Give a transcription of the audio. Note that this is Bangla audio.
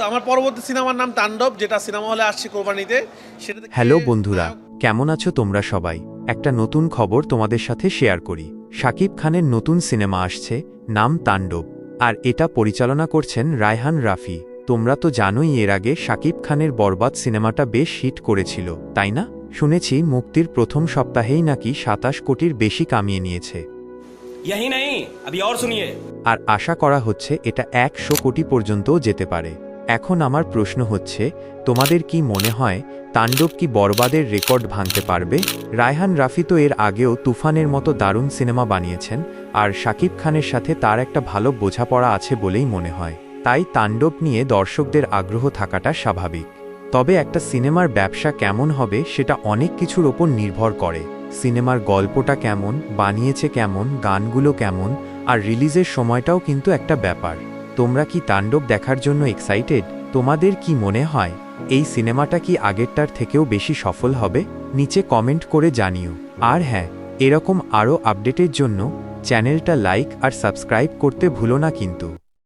আমার পরবর্তী সিনেমার নাম তাণ্ডব যেটা সিনেমা আসছে হ্যালো বন্ধুরা কেমন আছো তোমরা সবাই? একটা নতুন খবর তোমাদের সাথে শেয়ার করি। শাকিব খানের নতুন সিনেমা আসছে নাম তাণ্ডব আর এটা পরিচালনা করছেন রায়হান রাফি। তোমরা তো জানোই এর আগে শাকিব খানের বরবাদ সিনেমাটা বেশ হিট করেছিল তাই না? শুনেছি মুক্তির প্রথম সপ্তাহেই নাকি সাতাশ কোটির বেশি কামিয়ে নিয়েছে। আর আশা করা হচ্ছে এটা একশো কোটি পর্যন্তও যেতে পারে। এখন আমার প্রশ্ন হচ্ছে, তোমাদের কি মনে হয় তাণ্ডব কি বরবাদের রেকর্ড ভাঙতে পারবে? রায়হান রাফি তো এর আগেও তুফানের মতো দারুণ সিনেমা বানিয়েছেন, আর শাকিব খানের সাথে তার একটা ভালো বোঝাপড়া আছে বলেই মনে হয়। তাই তাণ্ডব নিয়ে দর্শকদের আগ্রহ থাকাটা স্বাভাবিক। তবে একটা সিনেমার ব্যবসা কেমন হবে সেটা অনেক কিছুর ওপর নির্ভর করে। সিনেমার গল্পটা কেমন, বানিয়েছে কেমন, গানগুলো কেমন, আর রিলিজের সময়টাও কিন্তু একটা ব্যাপার। তোমরা কি তাণ্ডব দেখার জন্য এক্সাইটেড তোমাদের কি মনে হয়, এই সিনেমাটা কি আগেরটার থেকেও বেশি সফল হবে? নিচে কমেন্ট করে জানিও। আর হ্যাঁ এরকম আরও আপডেটের জন্য চ্যানেলটা লাইক আর সাবস্ক্রাইব করতে ভুলো না কিন্তু।